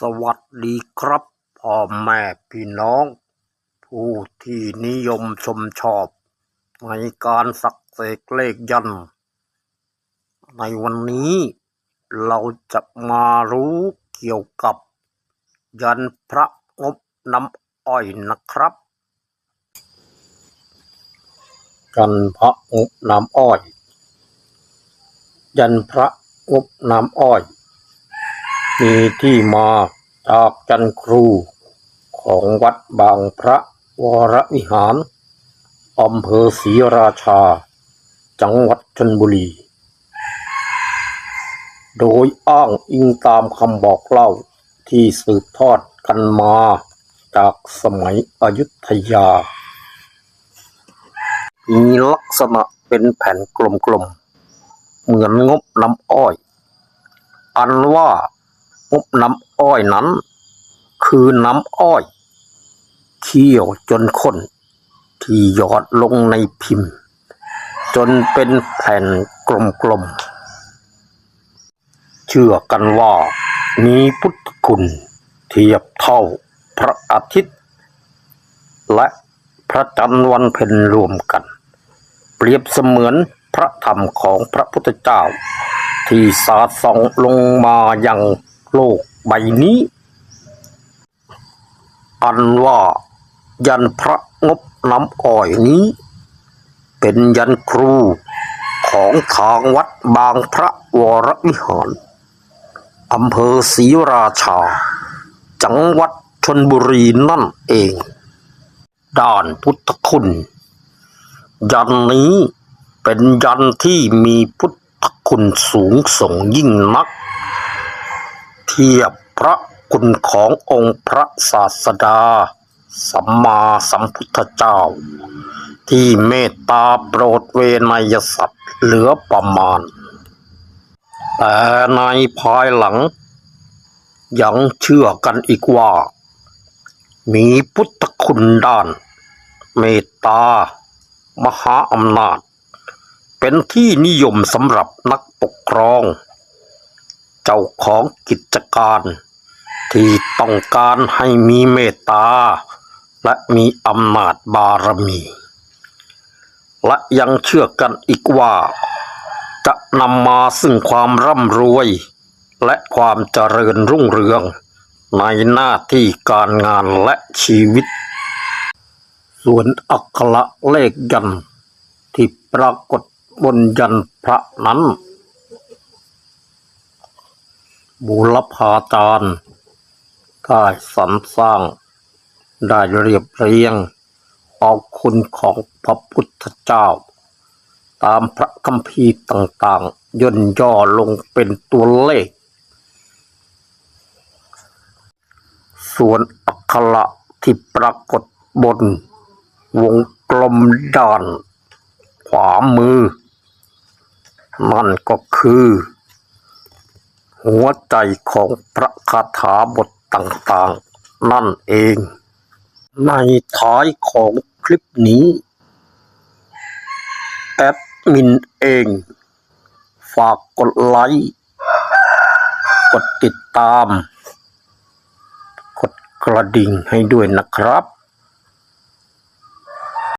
สวัสดีครับพ่อแม่พี่น้อง ผู้ที่นิยมชมชอบ ในการสักเสกเลขยัน ในวันนี้เราจะมารู้เกี่ยวกับ ยันพระงบน้ำอ้อยนะครับ ยันพระงบน้ำอ้อย ยันพระงบน้ำอ้อย มีที่มาจากจันครูของวัดบางพระวรวิหารอำเภอศรีราชา จังหวัดชนบุรี โดยอ้างอิงตามคำบอกเล่าที่สืบทอดกันมาจากสมัยอยุธยา มีลักษณะเป็นแผ่นกลมๆ เหมือนงบน้ำอ้อย อันว่า งบน้ำอ้อยนั้น คือน้ำอ้อยเคี่ยวจนข้นที่หยอดลงในพิมพ์ จนเป็นแผ่นกลมๆ เชื่อกันว่ามีพุทธคุณเทียบเท่าพระอาทิตย์ และพระจันทร์วันเพ็ญรวมกัน เปรียบเสมือนพระธรรมของพระพุทธเจ้า ที่สาดส่องลงมายัง โลกใบนี้ อันว่ายันพระงบน้ำอ้อยนี้ เป็นยันครูของทางวัดบางพระวรวิหารอำเภอศรีราชา จังหวัดชนบุรีนั่นเอง ด้านพุทธคุณ ยันนี้เป็นยันที่มีพุทธคุณสูงส่งยิ่งนัก เทียบพระคุณขององค์พระศาสดา สัมมาสัมพุทธเจ้า ที่เมตตาโปรดเวนยสัตว์เหลือประมาณ แต่ในภายหลัง ยังเชื่อกันอีกว่า มีพุทธคุณด้าน เมตตา มหาอำนาจ เป็นที่นิยมสำหรับนักปกครอง เจ้าของกิจการ ที่ต้องการให้มีเมตตา และมีอำนาจบารมี และยังเชื่อกันอีกว่า จะนำมาซึ่งความร่ำรวย และความเจริญรุ่งเรือง ในหน้าที่การงานและชีวิต ส่วนอักขระเลขยันที่ปรากฏบนยันพระนั้น บูรพาจารย์ได้สรรสร้าง ได้เรียบเรียง เอาคุณของพระพุทธเจ้า ตามพระคัมภีร์ต่างๆ ย่นย่อลงเป็นตัวเลข ส่วนอักขระที่ปรากฏบน วงกลมด้าน ขวามือ นั่นก็คือ หัวใจของพระคาถาบทต่างๆ นั่นเอง ในท้ายของคลิปนี้แอดมินเอง ฝากกดไลค์กดติดตาม กดกระดิ่งให้ด้วยนะครับ